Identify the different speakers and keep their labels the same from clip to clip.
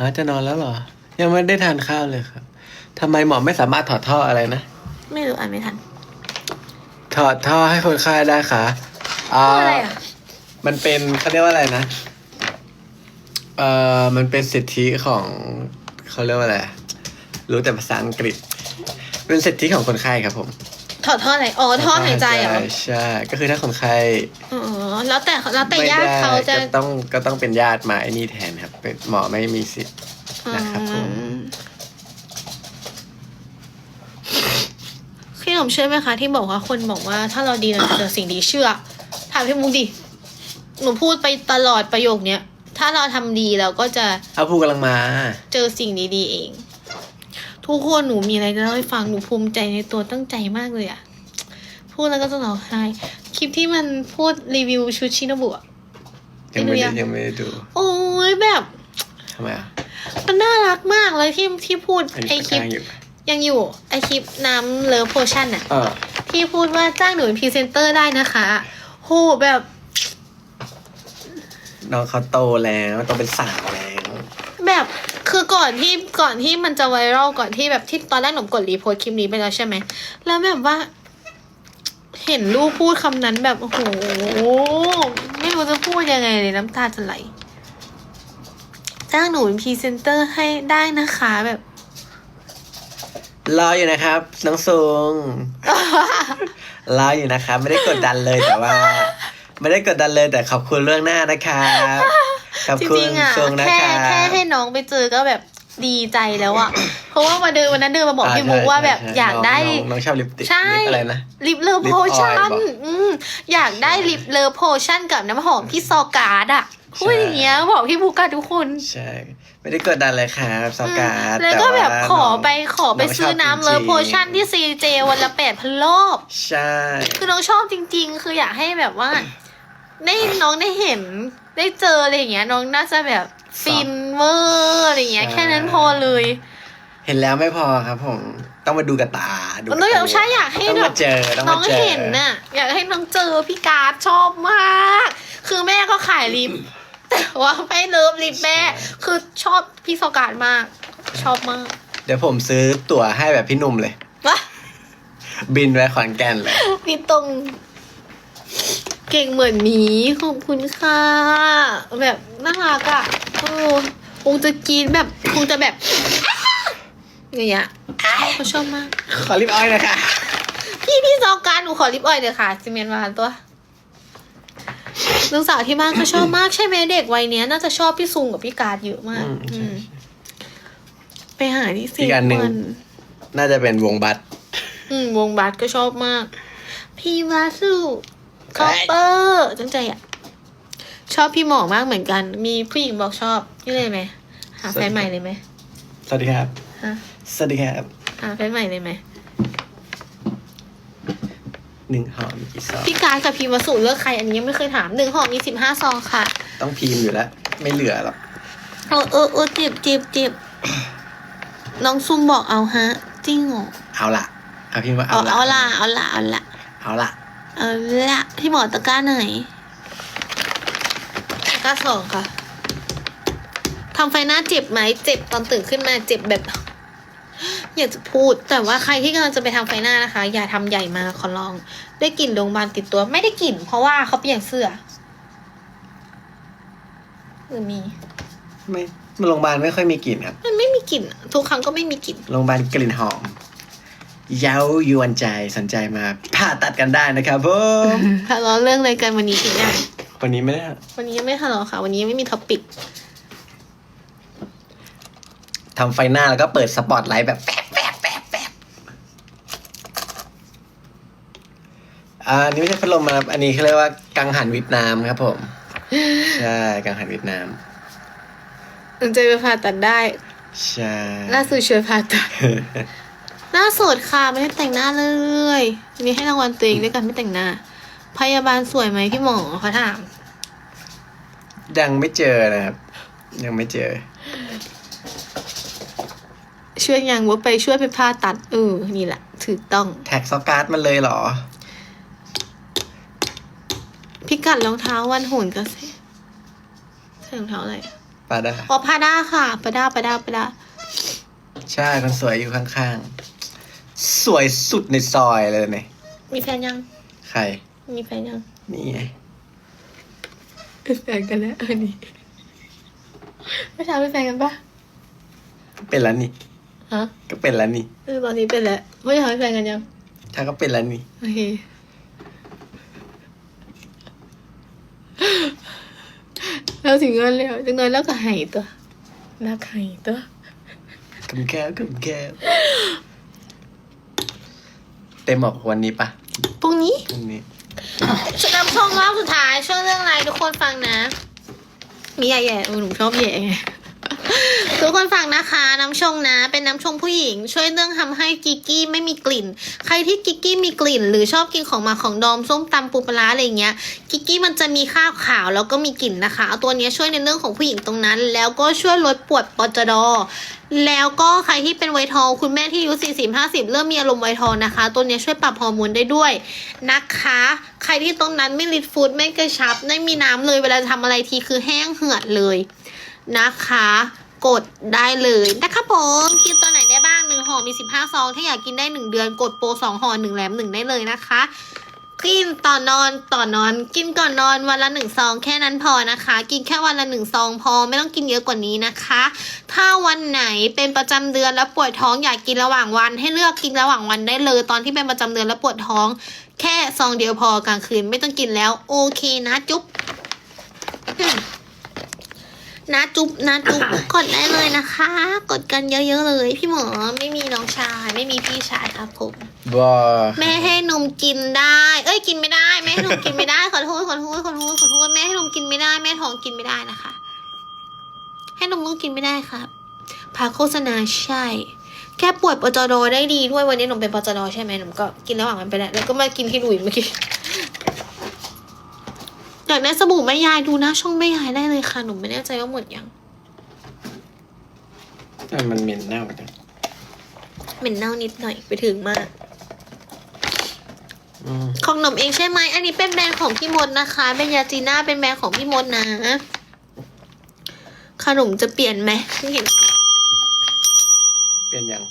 Speaker 1: ฮะจะนอนแล้วเหรอ ยังไม่ได้ทานข้าวเลยครับทำไมหมอไม่สามารถถอดท่ออะไรนะ
Speaker 2: ไม่รู้อ่านไม่ทัน
Speaker 1: ถอดท่อให้คนไข้ได้ค่ะอ่า
Speaker 2: พูดอะไรอะ
Speaker 1: มันเป็นเขาเรียกว่าอะไรนะ เอ่อ มันเป็นสิทธิของเขาเรียกว่าอะไร รู้แต่ภาษาอังกฤษ เป็นสิทธิของคนไข้ครับผม
Speaker 2: ถอดท่ออะไรอ๋อท่อหายใจเหรอ
Speaker 1: ใช่ใช่ ก็คือถ้าคนไข้
Speaker 2: อ๋อ แล้วแต่แล้วแต่ญาติเขาจะ
Speaker 1: ไม่ได้ก็ต้องก็ต้องเป็นญาติมาไอ้นี่แทนครับเป็นหมอไม่มีสิทธิ์นะครับผม
Speaker 2: อืมพี่หนุ่มเชื่อไหมคะ ที่บอกว่าคนบอกว่า ถ้าเราดีเราจะเจอสิ่งดีเชื่อถามพี่มุกดิหนูพูดไปตลอดประโยคเนี้ยถ้าเราทำดีเราก็จะ
Speaker 1: เอาผู้กำลังมา
Speaker 2: เจอสิ่งดีๆเอง ทุกคนหนูมีอะไรจะเล่าให้ฟังหนูภูมิใจในตัวตั้งใจมากเลยอะพูดแล้วก็จะร้องไห้ค ลิปที่มันพูดรีวิวชุดชินบุอะ
Speaker 1: ยังไม่
Speaker 2: ไม่
Speaker 1: ได้
Speaker 2: รู้ยัง
Speaker 1: ยังไม่ได้ดู
Speaker 2: โอ้ยแบบ
Speaker 1: ทำไมอะ
Speaker 2: มันน่ารักมากเลยที่ที่พูด
Speaker 1: อัน
Speaker 2: ไอ
Speaker 1: นี้
Speaker 2: คลิป
Speaker 1: ข้างๆอยู่
Speaker 2: ยังอยู่ไอคลิปน้ำเลิฟโพชั่นอะ
Speaker 1: อ่า
Speaker 2: ที่พูดว่าจ้างหนูเป็นพรีเซนเตอร์ได้นะคะโหแบบ
Speaker 1: น้องเขาโตแล้วโตเป็นสาวแล้ว
Speaker 2: แบบคือก่อนที่ก่อนที่มันจะไวรัลก่อนที่แบบที่ตอนแรกหนูกดรีโพสต์คลิปนี้ไปแล้วใช่ไหมแล้วแบบว่า เห็นลูกพูดคำนั้นแบบ โอ้โห ไม่รู้จะพูดยังไงเลยน้ำตาจะไหล จ้างหนูเป็นพรีเซนเตอร์ให้ได้นะคะแบบ
Speaker 1: รออยู่นะครับ น้องซุงรออยู่นะครับ ไม่ได้กดดันเลยแต่ว่า ไม่ได้กดดันเลยแต่ขอบคุณเรื่องหน้านะครับ ขอบ
Speaker 2: จ
Speaker 1: คุณ
Speaker 2: ริงๆอะ
Speaker 1: ซุงนะ
Speaker 2: แค่
Speaker 1: ครั
Speaker 2: แค่
Speaker 1: บ
Speaker 2: ให้น้องไปเจอก็แบบ ดีใจแล้วอะเพราะว่ามาเดินวันนั้นเดินมาบอกพี่มุกว่าแบบ
Speaker 1: ใช่
Speaker 2: อยากได้
Speaker 1: น้องน้องชอบลิปติก
Speaker 2: ใช่
Speaker 1: ลิปอะไรนะ
Speaker 2: ลิปเลอ
Speaker 1: ลิ
Speaker 2: โพ
Speaker 1: ปออยล์
Speaker 2: ชั่น
Speaker 1: บอก
Speaker 2: อืมอยากได้ลิปเลอโพชั่นกับน้ำหอมพี่ซอการ์ดอะ
Speaker 1: ใช่
Speaker 2: พูดอย่างเงี้ยบอกพี่มุกกันทุกคน
Speaker 1: ใช่ ไม่ได้กดดันเลยครับสการ์ด
Speaker 2: แล้วก็แบบ
Speaker 1: ต่า
Speaker 2: ขอไป
Speaker 1: น้ง
Speaker 2: ขอไป
Speaker 1: น้ง
Speaker 2: ซื้อ
Speaker 1: ชบ
Speaker 2: น้ำเลอ
Speaker 1: จริงๆ
Speaker 2: โพชั่นที่ซีเจวันละแปดพันรอบ
Speaker 1: ใช่
Speaker 2: คือน้องชอบจริง ๆ คืออยากให้แบบว่า ได้น้องได้เห็นได้เจออะไรอย่างเงี้ย น้องน่าจะแบบฟิน เวอร์อะไรอย่างเงี้ยแค่นั้นพอเลย
Speaker 1: เห็นแล้วไม่พอครับผม ต้องมาดูกับตาดู
Speaker 2: มันต้องอยากใช่อยากให้
Speaker 1: ต้อง
Speaker 2: แบ
Speaker 1: มา
Speaker 2: บ
Speaker 1: เจอต้อง
Speaker 2: น้
Speaker 1: มา
Speaker 2: อง
Speaker 1: เจอ
Speaker 2: เห็นน่ะอยากให้น้องเจอพี่การ์ดชอบมาก คือแม่ก็ขายลิป แต่ว่าไม่เลิฟลิปแม่ คือชอบพี่สการ์ดมาก ชอบมาก
Speaker 1: เดี๋ยวผมซื้อตั๋วให้แบบพี่หนุ่มเลย
Speaker 2: วะ
Speaker 1: บินไปขอนแก่นเลย
Speaker 2: พี่ตรงเก่งเหมือนหมีขอบคุณค่ะ แบบน่ารักอะโอ้ คงจะกินแบบคงจะแบบอย่างเงี้ยเขาชอบมาก
Speaker 1: ขอลิปออยล์หนะคะ
Speaker 2: พี่พี่ซอการหนูขอลิปออยล์เดี๋ยวค่ะซีเมนต์มาตัวลูกสาวที่บ้านก็ชอบมากใช่ไหมเด็กวัยเนี้ย น่าจะชอบพี่ซุงกับพี่การดเยอะมาก
Speaker 1: อืมใช่
Speaker 2: อืมไปหาที่
Speaker 1: อี
Speaker 2: สี่
Speaker 1: กอันหนึ่ง
Speaker 2: วัน
Speaker 1: น่าจะเป็นวงบัต
Speaker 2: อืมวงบาสก็ชอบมาก พี่มาสุคอปเปอร์จังใจอะ ชอบพี่หมอมากเหมือนกัน มีผู้หญิงบอกชอบนี่เลยไหมหาแฟนใหม่เลยไหม
Speaker 1: สวัสดีครับ
Speaker 2: ฮะ
Speaker 1: สวัสดีครับ
Speaker 2: หาแฟนใหม่เลยไหม
Speaker 1: หนึ่งห่อมีกี่ซอง
Speaker 2: พี่การดกับพี่มาสุเลือกใครอันนี้ยังไม่เคยถามหนึ่งห่อมีสิบห้าซองค่ะ
Speaker 1: ต้องพิมพ์อยู่แล้ว ไม่เหลือหรอก
Speaker 2: เออเออเออเจ็บเจ็บเจ็บน้องซุมบอกเอาฮะจริงเหรอ
Speaker 1: เอาละเอาพิมพ์ว่า
Speaker 2: เอา
Speaker 1: เอาละ
Speaker 2: เอาละเอาละเอาละ
Speaker 1: เอาละ
Speaker 2: เอาละพี่หมอตะกร้าไหน ตะกร้าสองค่ะทำไฟหน้าเจ็บไหมเจ็บตอนตื่นขึ้นมาเจ็บแบบอยากจะพูดแต่ว่าใครที่กำลังจะไปทำไฟหน้านะคะ อย่าทำใหญ่มาขอลอง ได้กลิ่นโรงพยาบาลติดตัวไม่ได้กลิ่น เพราะว่าเขาเปลี่ยนเสื้อหรือมี
Speaker 1: ไม่โรงพยาบาลไม่ค่อยมีกลิ่นครับ
Speaker 2: มันไม่มีกลิ่นอะทุกครั้งก็ไม่มีกลิ่น
Speaker 1: โรงพยาบาลกลิ่นหอมเย้ายวนใจสนใจมาผ่าตัดกันได้นะครับผม
Speaker 2: ทะเลาะเรื่องอะไรกันวันนี้อีกอย่าง
Speaker 1: วันนี้ไม่ได้
Speaker 2: วันนี้ยังไม่ทะเลาะค่ะ วันนี้ยังไม่มีท็อปิก
Speaker 1: ทำไฟหน้าแล้วก็เปิดสปอตไลท์แบบแฟบแฟบแฟบแฟบอ่าอันนี้ไม่ใช่พัดลมนะครับ อันนี้เขาเรียกว่า กังหันเวียดนามครับผม ใช่ กังหันเวียดนาม
Speaker 2: สนใจไปผ่าตัดได้
Speaker 1: ใช่
Speaker 2: ล่าสุดช่วยผ่าตัด หน้าสดค่ะ ไม่ได้แต่งหน้าเลยวันนี้ให้รางวัลตัวเองด้วยกันไม่แต่งหน้า พยาบาลสวยไหมพี่หมอเขาถาม
Speaker 1: ยังไม่เจอนะครับ ยังไม่เจอ
Speaker 2: ช่วยยังว่าไปช่วยไปผ่าตัดเออนี่แหละถูกต้อง
Speaker 1: แท็กซอการ์ดมันเลยเหรอ
Speaker 2: พิกัดรองเท้าวันโหนกระเซ็ใส่รองเท้าอะไรอะ
Speaker 1: ปาดา
Speaker 2: อ๋อพาด้าค่ะพาด้าพาด้าพาด้า
Speaker 1: ใช่คนสวยอยู่ข้างๆ สวยสุดในซอยเลยเนี่ย
Speaker 2: มีแฟนยัง
Speaker 1: ใคร
Speaker 2: มีแฟนยัง
Speaker 1: นี่ไง
Speaker 2: เป็นแฟนกันแล้วอันนี้ไม่ใช่เป็นแฟนกันปะ
Speaker 1: เป็นแล้วนี่
Speaker 2: ฮะ
Speaker 1: ก็เป็นแล้วนี่
Speaker 2: เออตอนนี้เป็นแล้วไม่ใช่เป็นแฟนกันยัง
Speaker 1: ถ้าก็เป็นแล้วนี่
Speaker 2: โอเค แล้วถึงเงินแล้วถึงเงินแล้วก็ใหายตัวรักใหายตัว
Speaker 1: กำแก้วกำแก้วเต็มบอกวันนี้ปะ
Speaker 2: พรุ่งนี้
Speaker 1: พรุ่งนี้
Speaker 2: สำหรับช่วงรอบสุดท้ายช่วงเรื่องอะไรทุกคนฟังนะ มีแย่ๆหนูชอบแย่ไง ทุกคนฟังนะคะ น้ำชงนะ เป็นน้ำชงผู้หญิง ช่วยเรื่องทำให้กิกกี้ไม่มีกลิ่น ใครที่กิกกี้มีกลิ่น หรือชอบกินของหมาของดอมส้มตำปูปลาอะไรเงี้ยกิกกี้มันจะมีข้าวขาวแล้วก็มีกลิ่นนะคะเอาตัวนี้ช่วยในเรื่องของผู้หญิงตรงนั้น แล้วก็ช่วยลดปวดปจดแล้วก็ใครที่เป็นไวท์ทอคุณแม่ที่อายุ40 50 เริ่มมีอารมณ์ไวท์ทอนะคะ ตัวนี้ช่วยปรับฮอร์โมนได้ด้วยนะคะ ใครที่ตรงนั้นไม่ลิดฟูดไม่กระชับไม่มีน้ำเลยเวลาทำอะไรทีคือแห้งเหือดเลยนะคะ กดได้เลยนะคะผมกินตัวไหนได้บ้างหนึ่งห่อมี15ซอง ถ้าอยากกินได้1เดือนกดโปร2ห่อ1แหลม1ได้เลยนะคะกินต่อนอนต่อนอน กินก่อนนอนวันละหนึ่งซองแค่นั้นพอนะคะ กินแค่วันละหนึ่งซองพอไม่ต้องกินเยอะกว่านี้นะคะ ถ้าวันไหนเป็นประจำเดือนแล้วปวดท้องอยากกินระหว่างวัน ให้เลือกกินระหว่างวันได้เลย ตอนที่เป็นประจำเดือนแล้วปวดท้อง แค่ซองเดียวพอกลางคืนไม่ต้องกินแล้ว โอเคนะจุ๊บ นะจุ๊บนะจุ๊บกดได้เลยนะคะ กดกันเยอะๆเลย พี่หมอไม่มีน้องชาย ไม่มีพี่ชายครับผม
Speaker 1: บอ
Speaker 2: แม่ให้นมกินได้ เอ้ยกินไม่ได้แม่ให้นมกินไม่ได้ขอโทษขอโทษขอโทษขอโทษแม่ให้นมกินไม่ได้ แม่ท้องกินไม่ได้นะคะ ให้นมลูกกินไม่ได้ครับพาโฆษณาใช่ แค่ปวดปจดได้ดีด้วยวันนี้หนมเป็นปจดใช่ไหมหนมก็กินระหว่างมันไปแล้วแล้วก็มากินที่ดูอีกเมื่อกี้ อยากได้สบู่แม่ยายดูนะ ช่องแม่ยายได้เลยค่ะ หนูไม่แน่ใจว่าหมดยัง
Speaker 1: มันเหม็นเน่าจัง
Speaker 2: เหม็นเน่านิดหน่อยไปถึงมาก
Speaker 1: อืม
Speaker 2: ของหนมเองใช่ไหม อันนี้เป็นแบรนด์ของพี่มดนะคะเป็นยาจีน่าเป็นแบรนด์ของพี่มดนะ ขนมจะเปลี่ยนไหมเพิ่งเห็น
Speaker 1: เปลี่ยนยัง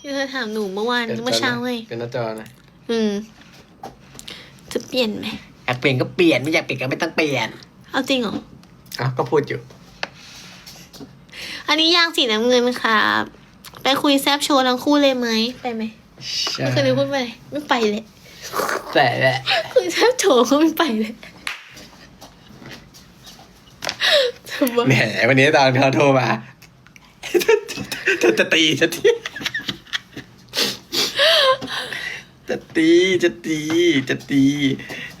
Speaker 2: ที่เธอถามหนูเมื่อวานเมื่อเช้าไง
Speaker 1: เป็นหน้าจอนะ
Speaker 2: อืม จะเปลี่ยนไหม
Speaker 1: อยากเปลี่ยนก็เปลี่ยนไม่อยากเปลี่ยนก็ไม่ต้องเปลี่ยน
Speaker 2: เอาจริงเหรอ
Speaker 1: อ้าวก็พูดอยู่
Speaker 2: อันนี้ยางสีน้ำเงินครับ ไปคุยแซบโชว์ทั้งคู่เลยไหมไปไหม
Speaker 1: ใช่
Speaker 2: ไม่เคยได้พูดไปเลยไม่ไปเลย
Speaker 1: แต่แหละ
Speaker 2: คุยแซบโชว์ก็ไม่ไปเลยทำไม
Speaker 1: แหมวันนี้ตอนเขาโทรมาเธอจะตีจะตี จะตีจะตีจะตี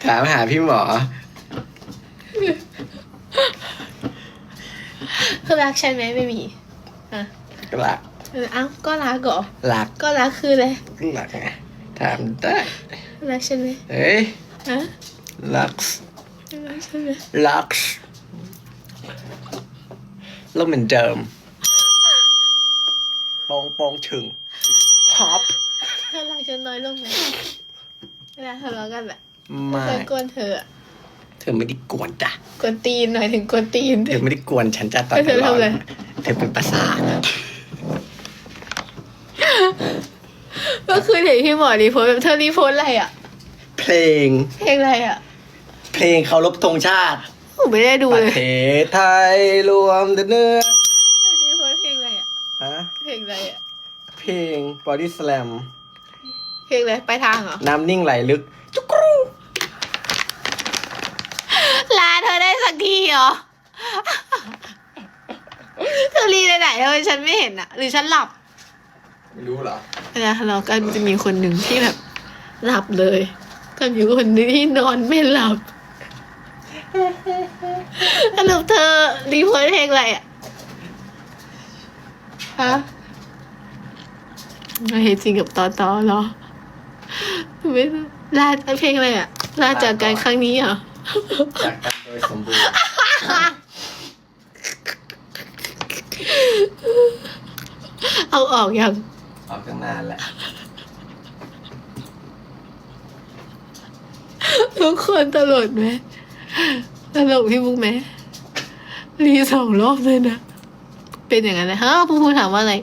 Speaker 1: ถามหาพี่หมอ
Speaker 2: คือรักฉันไหมไม่มีอะ
Speaker 1: ก็รัก
Speaker 2: เออเอ้าก็รักเหรอ
Speaker 1: รัก
Speaker 2: ก็รักคืออะไร
Speaker 1: รักไงถามได้
Speaker 2: รักฉันไหม
Speaker 1: เฮ้ย
Speaker 2: ฮะ
Speaker 1: รัก
Speaker 2: รักฉันไหม
Speaker 1: รักโลกเหมือนเดิมโปองโปองถึงฮอป
Speaker 2: เธอรักฉันน้อยลงไหมเวลาทะเลาะกันแบบ
Speaker 1: ไม่
Speaker 2: เคยกวนเธออะ
Speaker 1: เธอไม่ได้กวนจ้ะ
Speaker 2: กวนตีนหน่อยถึงกวนตีน
Speaker 1: เธอไม่ได้กวนฉันจ้ะตอน
Speaker 2: เธอทำอะไร
Speaker 1: เธอเป็นประสาท
Speaker 2: เมื่อคืนเห็นพี่หมอรีโพสต์แบบเธอรีโพสต์อะไรอะ
Speaker 1: เพลง
Speaker 2: เพลงอะไรอะ
Speaker 1: เพลงเคารพธงชาติ
Speaker 2: หนูไม่ได้ดู
Speaker 1: ประ
Speaker 2: เลย
Speaker 1: เทศไทยรวมเนื้อ
Speaker 2: รีโพสต์เพลงอะไรอะ
Speaker 1: ฮะ
Speaker 2: เพลงอะไรอะ
Speaker 1: เพลง body slam
Speaker 2: เพล งอะไรไปทางเหรอ
Speaker 1: น้ำนิ่งไหลลึก จุกรู
Speaker 2: ลาเธอได้สักทีเหรอ เธอรีไหนๆเธอฉันไม่เห็นอะหรือฉันหลับ
Speaker 1: ไม่รู้เหรอ
Speaker 2: เวลาทะเลาะกันมันจะมีคนหนึ่งที่แบบ หลับเลยกับอยู่คนหนึงที่นอนไม่หลับสรุปเธอรีโพสต์เพลงอะไรอะฮะมาเฮจริงกับตอตอเหรอ ไม่รู้ลาเพลงอะไรอะลาจากการครั้งนี้เหรอ
Speaker 1: จากกันโดยสมบูรณ์
Speaker 2: เอาออกยัง
Speaker 1: ออกตั้งนานแล้ว
Speaker 2: ทุกคนตลกไหมตลกพี่บุ๊กไหมรีสองรอบเลยนะ เป็นอย่างนั้นเลยฮะพูพูถามว่าอะไร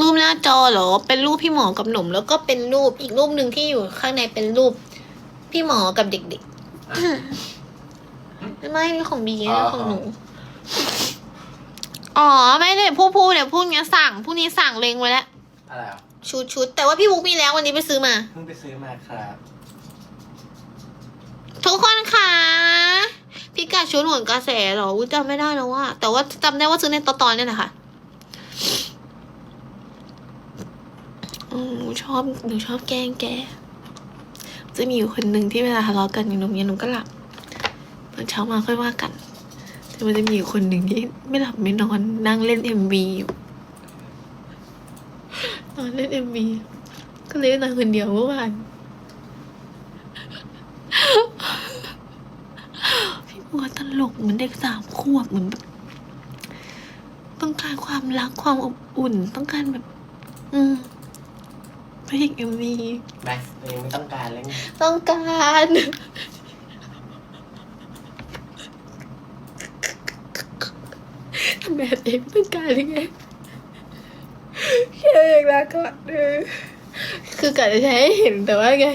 Speaker 2: รูปหน้าจอเหรอ เป็นรูปพี่หมอกับหนุ่ม แล้วก็เป็นรูปอีกรูปหนึ่งที่อยู่ข้างในเป็นรูป พี่หมอกับเด็กๆ ไม่นี่ของบีนะของหนู อ๋อ ไม่ได้ผู้พูดเนี่ยพูดเนี้ยสั่งผู้นี้สั่งเลงไว้แล้ว
Speaker 1: อะไรอะ
Speaker 2: ชุดชุดแต่ว่าพี่บุ๊กมีแล้ววันนี้ไปซื้อมา
Speaker 1: เพิ่งไปซื้อมาครับ
Speaker 2: ทุกคนค่ะพี่กาชุดหวนกระแสเหรออุ๊ยจำไม่ได้แล้วว่า แต่ว่าจำได้ว่าซื้อในตอตอนเนี่ยแหละค่ะอืม หนูชอบหนูชอบแกล้งแก จะมีอยู่คนหนึ่งที่เวลาทะเลาะกันอย่างหนุ่มอย่างหนุ่มก็หลับตอนเช้ามาค่อยว่ากัน แต่มันจะมีอยู่คนหนึ่งที่ไม่หลับไม่นอนนั่งเล่นเอ็มวีอยู่นอนเล่นเอ็มวีก็เลยนอนคนเดียวเมื่อวานพี่บัวตลกเหมือนเด็กสามขวบเหมือนแบบต้องการความรักความอบอุ่น ต้องการแบบ อืม พระเอกเอ็มวี
Speaker 1: แม็กซ์เองไม่ต้องการแล้วไง
Speaker 2: ต้องการแบบเองต้องการยังไงแค่เองละก่อนเออคือกะจะใช้ให้เห็นแต่ว่าไง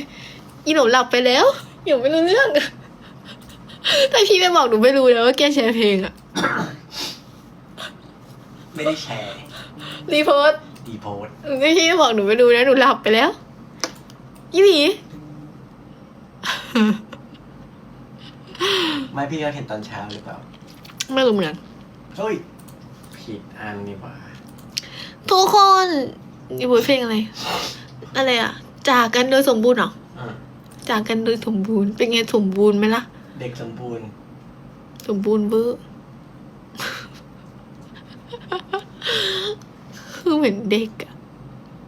Speaker 2: อีหนูหลับไปแล้วหนูไม่รู้เรื่องอะถ้าพี่ไม่บอกหนูไม่รู้แล้วว่าแกแชร์เพลงอะ
Speaker 1: ไม่ได้แชร์
Speaker 2: รีโพสต์
Speaker 1: ดีโพสต์
Speaker 2: หนูไม่พี่บอกหนูไม่รู้นะหนูหลับไปแล้วยี่หมี
Speaker 1: ไม่พี่เขาเห็นตอนเช้าหรือเปล่า
Speaker 2: ไม่รู้เหมือนกัน
Speaker 1: เฮ้ย ผิดอันนี่หว่า
Speaker 2: ทุกคนนี่บุยเพลงอะไร อะไรอะ จากกันโดยสมบูรณ์เหรอ
Speaker 1: อืม
Speaker 2: จากกันโดยสมบูรณ์ เป็นไงสมบูรณ์ไหมล่ะ
Speaker 1: เด็กสมบูรณ์
Speaker 2: สมบูรณ์เบอร์ คือเหมือนเด็กอะ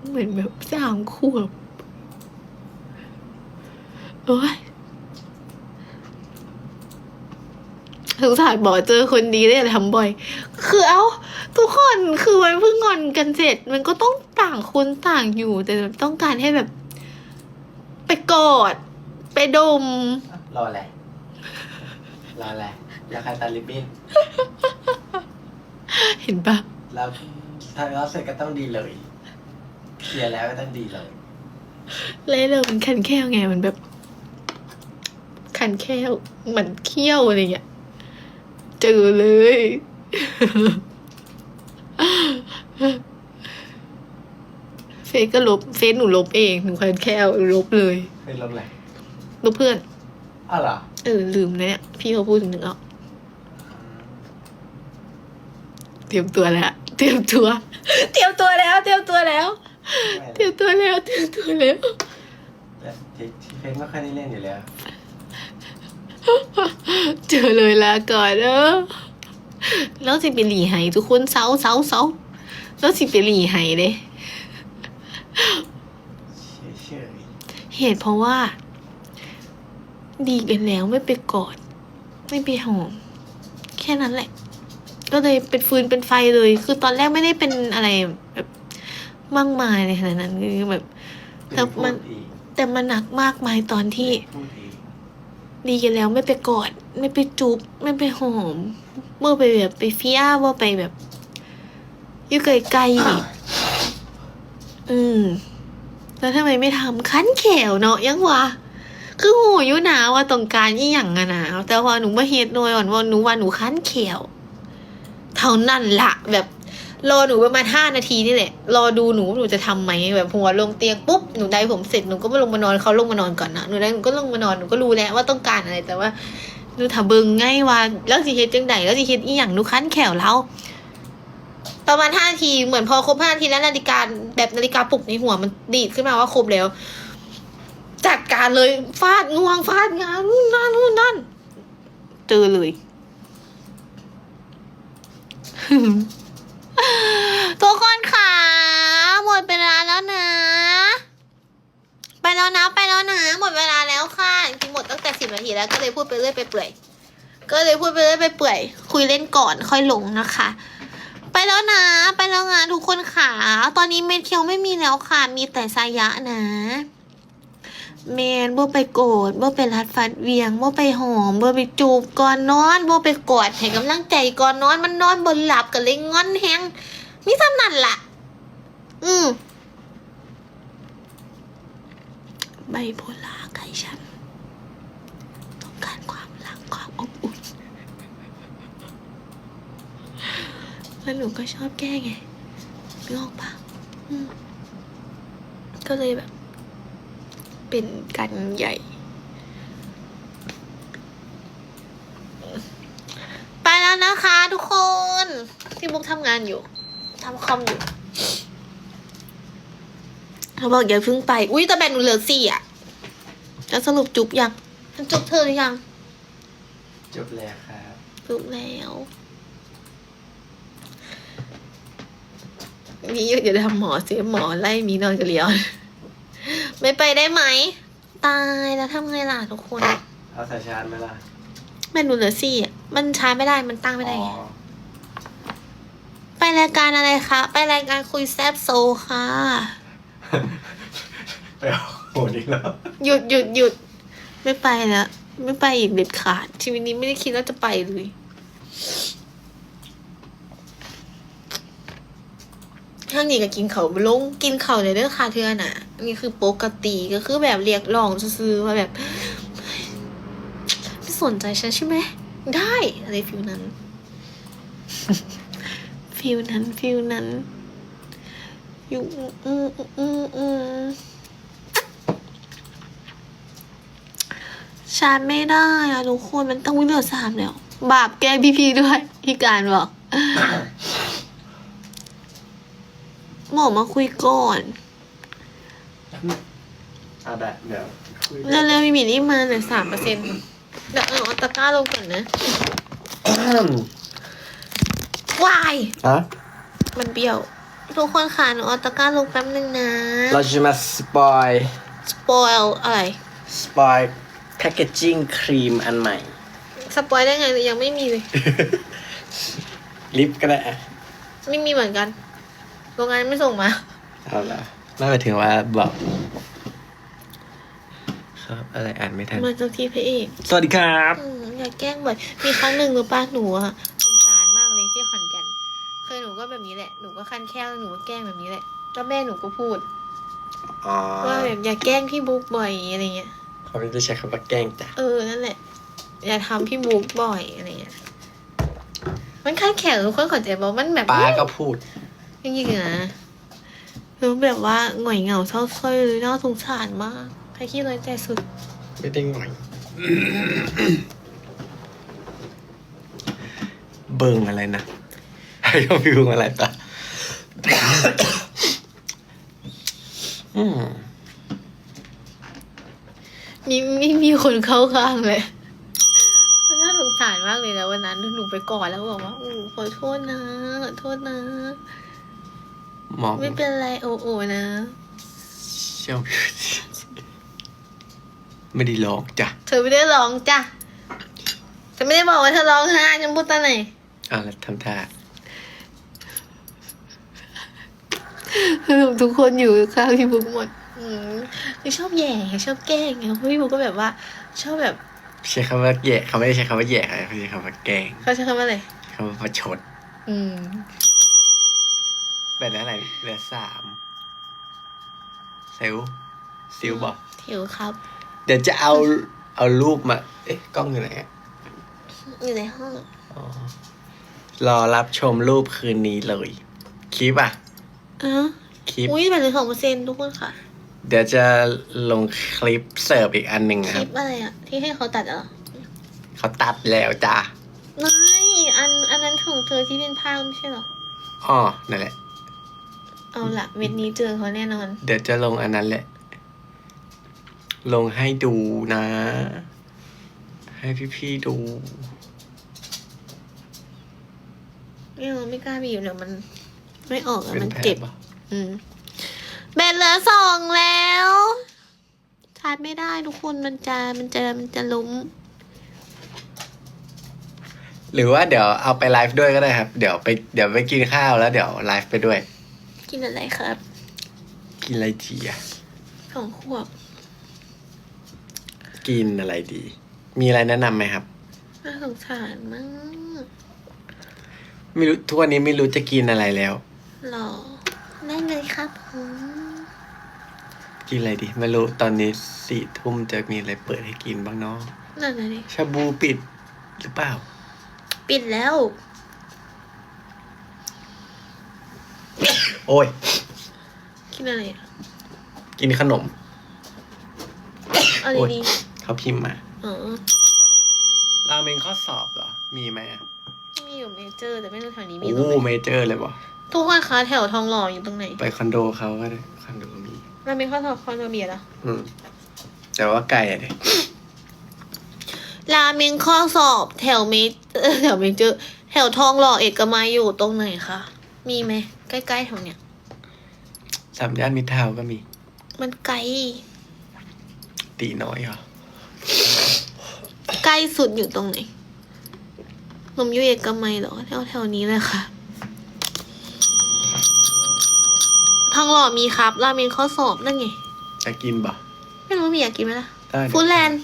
Speaker 2: เหมือนแบบสามขวบโอ้ยสงสารบอกเจอคนดีได้ทำบ่อย คือเอาทุกคนคือมันเพิ่งงอนกันเสร็จ มันก็ต้องต่างคนต่างอยู่ แต่ต้องการให้แบบ ไปกอด ไปดม
Speaker 1: รออะไร รออะไร อยากใครตัดริบบิ้น
Speaker 2: เห็นปะ
Speaker 1: แล้ว ถ้าเราเสร็จก็ต้องดีเลยเคลียร์แล้วก็ต้องดีเลย
Speaker 2: เลยเลยมันคันแค่วไงมันแบบ คันแค่วเหมือนเขี้ยวอะไรเงี้ยเจอเลย เฟซก็ลบเฟซหนูลบเองหนูคันแค่วลบเลย
Speaker 1: เป็นลมอะไร
Speaker 2: ลบเพื่อน
Speaker 1: อ้าวเหรอ
Speaker 2: เออลืมนะเนี่ยพี่เขาพูดถึงนึงออกเตรียมตัวแล้ว เตรียมตัว เตรียมตัวแล้ว เตรียมตัวแล้ว เตรียมตัวแล้ว เตรียมตัวแล้ว
Speaker 1: แต่ที่ที่เฟซไม่ค่อยได้เล่นอยู่แล้ว
Speaker 2: เจอเลยละก่อนเออแล้วสิไปหลีไห้ทุกคนเซาเซาเซาแล้วสิไปหลีไห้เลย
Speaker 1: เฉย
Speaker 2: เหตุเพราะว่า ดีกันแล้วไม่ไปกอด ไม่ไปหอม แค่นั้นแหละ ก็เลยเป็นฟืนเป็นไฟเลย คือตอนแรกไม่ได้เป็นอะไรแบบมากมายเลยขนาดนั้นคือแบบ
Speaker 1: ๆ
Speaker 2: แต่มัน
Speaker 1: พูดอีก
Speaker 2: แต่มันหนักมากมายตอนที่
Speaker 1: พูดอีก
Speaker 2: ดีกันแล้วไม่ไปกอด ไม่ไปจูบไม่ไปหอมเมื่อไปแบบไปเฟี้ยว่าไปแบบอยู่ไกลๆนี่อืม แล้วทำไมไม่ทำคันแขวเนาะยังวะคือหูอยู่หนาว่าต้องการยี่หยังอะนะแต่ว่าหนูมาเฮ็ดหน่อยอ่อนว่าหนูว่าหนูคันแขว เท่านั้นละแบบรอหนูประมาณห้านาทีนี่แหละ รอดูหนูว่าหนูจะทำไหมแบบหัวลงเตียงปุ๊บหนูได้ผมเสร็จหนูก็มาลงมานอนเขาลงมานอนก่อนนะหนูได้หนูก็ลงมานอนหนูก็รู้แล้วว่าต้องการอะไรแต่ว่าหนูถาเบิงไงว่า แล้วสิเฮ็ดจังไดแล้วสิเฮ็ดอีหยังหนูคันแขวแล้วประมาณห้านาทีเหมือนพอครบห้านาทีแล้วนาฬิกาแบบนาฬิกาปลุกในหัวมันดีดขึ้นมาว่าครบแล้ว จัดการเลยฟาดงวงฟาดงานนู่นนั่นนู่นนั่นเจอเลย ทุกคนค่ะหมดเวลาแล้วนะ ไปแล้วนะไปแล้วนะ หมดเวลาแล้วค่ะจริงหมดตั้งแต่สิบนาทีแล้วก็เลยพูดไปเรื่อยไปเปื่อย ก็เลยพูดไปเรื่อยไปเปื่อย คุยเล่นก่อนค่อยลงนะคะ ไปแล้วนะ ไปแล้วนะทุกคนค่ะ ตอนนี้เม็ดเคียวไม่มีแล้วค่ะ มีแต่สายะนะ แมนบ่ไปโกรธบ่ไปรัดฟัดเวียงบ่ไปหอมบ่ไปจูบก่อนนอนบ่ไปกอดให้กำลังใจก่อนนอนมันนอนบนหลับก็เลยงอนแฮงมีสำนันล่ะ อืมไบโพลาไก่ฉันต้องการความรักความอบอุ่นแล้วหนูก็ชอบแก้ไงไม่ออกปะอืมก็เลยแบบ เป็นกันใหญ่ ไปแล้วนะคะทุกคนที่มุกทำงานอยู่ทำคอมอยู่เขาบอกอย่าเพิ่งไป อุ้ยแต่แบนหนูเหลือสี่อะแล้วสรุปจุบยังมันจุบเธอหรือยัง
Speaker 1: จบแล้วครับ
Speaker 2: จุบแล้วมีอยู่เดี๋ยวทำหมอเสียหมอไล่มีนอนกับเลียว ไม่ไปได้ไหม ตายแล้วทำไงล่ะทุกคน
Speaker 1: เอาสายชาร์จไหมล่ะ
Speaker 2: แม่หนูเหลือสี่อะมันชาร์จไม่ได้มันตั้งไม่ได้ไง
Speaker 1: อ๋อ
Speaker 2: ไปรายการอะไรคะ ไปรายการคุยแซบโซค่ะ
Speaker 1: ไปเอาโหดอีกแล้ว
Speaker 2: หยุดหยุดหยุด ไม่ไปแล้ว ไม่ไปอีกเด็ดขาด ชีวิตนี้ไม่ได้คิดว่าจะไปเลย ข้างนี้ก็กินเขาลงกินเขาวในเรื่องคาเทือนอะนนี้คือปกติก็คือแบบเรียกร้องซื้อๆว่าแบบไม่สนใจฉันใช่ไหมได้อะไรฟิลนั้นฟิลนั้นฟิลนั้น อยู่อืมอืมอืมชาร์จไม่ได้อะทุกคนมันต้องวิ่งเหลือสามแล้ว บาปแก้พี่ๆด้วยพี่การบอก หมอมาคุยก่อน
Speaker 1: เอาได้เดี๋ยวคุย
Speaker 2: เร็วๆมีมินี่มาเหลือสามเปอร์เซ็นต์เดี๋ยวเอาตะกร้าลงก่อนนะวาย
Speaker 1: ฮะ
Speaker 2: มันเบี้ยว ทุกคนค่ะหนูเอาตะกร้าลงแป๊บนึงนะ
Speaker 1: เราจะมาสปอย
Speaker 2: สปอยอะไร
Speaker 1: สปอยแพคเกจจิ้งครีมอันใหม่
Speaker 2: สปอยได้ไงยังไม่มีเลย
Speaker 1: ลิปก็ได้อะ
Speaker 2: ไม่มีเหมือนกัน โรงงานไม่ส่งมา
Speaker 1: เอาละน่าไปถึงว่าบอกครับอะไรอ่านไม่ทัน
Speaker 2: มาจากที่พระเอก
Speaker 1: สวัสดีครับ
Speaker 2: อืมอยากแกล้งบ่อยมีครั้งหนึ่งหนูป้าหนูอะสงสารมากเลยที่ขอนแก่นเคยหนูก็แบบนี้แหละหนูก็คันแค่แล้วหนูก็แกล้งแบบนี้แหละแล้วแม่หนูก็พูด
Speaker 1: อ๋อ
Speaker 2: ว่าแบบอย่าแกล้งพี่บุ๊กบ่อยอะไรเงี้ย
Speaker 1: เขาไม่ได้ใช้คำว่าแกล้งจ้ะ
Speaker 2: เออนั่นแหละ อย่าทำพี่บุ๊กบ่อยอะไรเงี้ยมันคันแข็งทุกคนเขอใจบอกมันแบบ
Speaker 1: ป้าก็พูด
Speaker 2: จริงๆนะหนูแบบว่าหงอยเหงาเศร้าส้อยเลยน่าสงสารมาก ใครขี้น้อยใจสุด
Speaker 1: ไม่ได้หน่อย เบิ่งอะไรนะให้เขาพิวงอะไรปะอืม
Speaker 2: มีไม่มีคนเข้าข้างเลยมันน่าสงสารมากเลยนะวันนั้นหนูไปกอดแล้วก็บอกว่าอู้ขอโทษนะขอโทษนะ
Speaker 1: มอง
Speaker 2: ไม่เป็นไรโอโอนะ
Speaker 1: เชี่ยวไม่ได้ลองจ้ะ
Speaker 2: เธอไม่ได้ร้องจ้ะเธอไม่ได้บอกว่าเธอร้องไห้ฉันพูดตอนไหน
Speaker 1: อะแล้วทำท่า
Speaker 2: สรุปทุกคนอยู่ข้างพี่บุ๊กหมดอืมคือชอบแย่ชอบแกล้งไงเพราะพี่บุ๊กก็แบบว่า ชอบแบบ
Speaker 1: ใช้คำว่าแย่เขาไม่ได้ใช้คำว่าแย่เขาใช้คำว่าแกล้ง
Speaker 2: เขาใช้คำว่าอะไร
Speaker 1: คำว่าประชด
Speaker 2: อืม
Speaker 1: แบบนั้นอะไรเหลือสามเซลลซิลบอก
Speaker 2: ถิวครับ
Speaker 1: เดี๋ยวจะเอาเอารูปมา เอ๊ะกล้องอยู่ไหนอะ
Speaker 2: อยู่ในห้อง
Speaker 1: อ๋อรอรับชมรูปคืนนี้เลยคลิปอะ
Speaker 2: อ๋อ
Speaker 1: คลิป
Speaker 2: อุ้ยแปดสิบสองเปอร์เซ็นต์ทุกคนค่ะ
Speaker 1: เดี๋ยวจะลงคลิปเสิร์ฟอีกอันหนึ่ง
Speaker 2: ค
Speaker 1: ครั
Speaker 2: ลิ
Speaker 1: บ
Speaker 2: ปอะไรอะที่ให้เขาตัดเหรอ
Speaker 1: เขาตัดแล้วจ้า
Speaker 2: ไม่อันอันนั้นของเธอที่เป็นภาพไม่ใช่เหรอ
Speaker 1: อ๋อนั่นแหละ
Speaker 2: เอาละเม็ดนี้เจอเขาแน่นอน
Speaker 1: เดี๋ยวจะลงอันนั้นแหละ ลงให้ดูนะ ให้พี่ๆดู
Speaker 2: ไม่เอาไม่กล้าบีบเดี๋ยวมัน ไม่ออกอะ
Speaker 1: เป็น
Speaker 2: มัน
Speaker 1: แผล
Speaker 2: เจ็บ
Speaker 1: ปะ
Speaker 2: อืมแบตเหลือสองแล้วชาร์จไม่ได้ทุกคนมันจะมันจะมันจะล้ม
Speaker 1: หรือว่าเดี๋ยวเอาไปไลฟ์ด้วยก็ได้ครับ เดี๋ยวไปเดี๋ยวไปกินข้าวแล้วเดี๋ยวไลฟ์ไปด้วย
Speaker 2: กินอะไรครับ
Speaker 1: กินอะไรจีอะ
Speaker 2: สองขวบ
Speaker 1: กินอะไรดี มีอะไรแนะนำไหมครับ
Speaker 2: น่าสงสารมาก
Speaker 1: ไม่รู้ทุกวันนี้ไม่รู้จะกินอะไรแล้ว
Speaker 2: หรอได้เลยครับผม
Speaker 1: กินอะไรดีไม่รู้ตอนนี้สี่ทุ่มจะมีอะไรเปิดให้กินบ้างเนาะ
Speaker 2: นั่นน่ะดิ
Speaker 1: ชาบูปิดหรือเปล่า
Speaker 2: ปิดแล้ว
Speaker 1: โอ้ย
Speaker 2: กินอะไรอะ
Speaker 1: กินขนม
Speaker 2: เอา
Speaker 1: โอ๊ย
Speaker 2: ดี
Speaker 1: เขาพิมพ์มา
Speaker 2: ๆอ๋อ
Speaker 1: ราเมงข้อสอบเหรอ มีไหมอะ
Speaker 2: มีอยู่เมเจอร์แต่ไม่รู้แถวนี้มี
Speaker 1: โอ้
Speaker 2: ตรงไหน
Speaker 1: เมเจอร์เลยบ่
Speaker 2: ทุกคนคะแถวทองหล่ออยู่ตรงไหน
Speaker 1: ไปคอนโดเขาก็ได้คอนโดมี
Speaker 2: ราเมงข้าวทอดคอนโดเบียร์เหรอ
Speaker 1: อืม แต่ว่าไก่อะเด็
Speaker 2: ราเมงข้อสอบแถวเมเออแถวเมเจอร์ แถวทองหล่อเอกมัยอยู่ตรงไหนคะมีไหม ใกล้ๆแถวเนี้ย
Speaker 1: สามย่านมิตรทาวน์ก็มี
Speaker 2: มันไกล
Speaker 1: ตีน้อยเหรอ
Speaker 2: ใกล้สุดอยู่ตรงไหนนมยุเอกมัยเหรอแถวแถวๆนี้เลยค่ะทองหล่อมีครับ ราเมงข้อสอบนั่นไง
Speaker 1: จะกินบ่
Speaker 2: ไม่รู้มีอยากกินไหมล่ะ
Speaker 1: ได้
Speaker 2: ฟูดแลนด์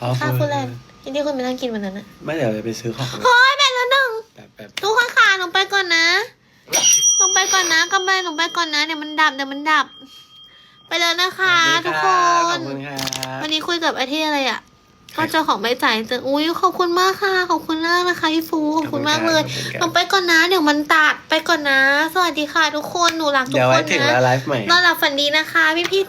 Speaker 1: อ๋อ
Speaker 2: ค่ะ
Speaker 1: ฟู
Speaker 2: ฟู
Speaker 1: ด
Speaker 2: ด
Speaker 1: แล
Speaker 2: แล
Speaker 1: น
Speaker 2: น
Speaker 1: ด์
Speaker 2: ด์ที่ที่คุณไปนั่งกินวันนั้นอะ
Speaker 1: ไม่เดี๋ยวจะไปซื้อของ
Speaker 2: โอ้ยแบนแล้วหนึ่ง
Speaker 1: แบบแบบ
Speaker 2: ทุกคนค่ะหนูไปก่อนนะ หนูไปก่อนนะกำไปหนูไปก่อนนะเดี๋ยวมันดับเดี๋ยวมันดับ ไปเลยนะคะ ทุกค
Speaker 1: ขอนบคุณครับ
Speaker 2: วันนี้คุยกับไอ้ที่อะไรอะ
Speaker 1: ใคร
Speaker 2: ก็เจ้าของใบจ่ายเจออุ้ยขอบคุณมากค่ะ ขอบคุณมากนะคะพี่ฟูขอบคุณมากเลย
Speaker 1: ขอบคุณครับ
Speaker 2: หนูไปก่อนนะ เดี๋ยวมันตัดไปก่อนนะ สวัสดีค่ะทุกคนหนูรักทุก
Speaker 1: เดี๋ยว
Speaker 2: ค
Speaker 1: ไว้
Speaker 2: น
Speaker 1: ถึง
Speaker 2: นะ
Speaker 1: แล้วไลฟ์ใหม่
Speaker 2: นอนหลับฝันดีนะคะ พี่พี่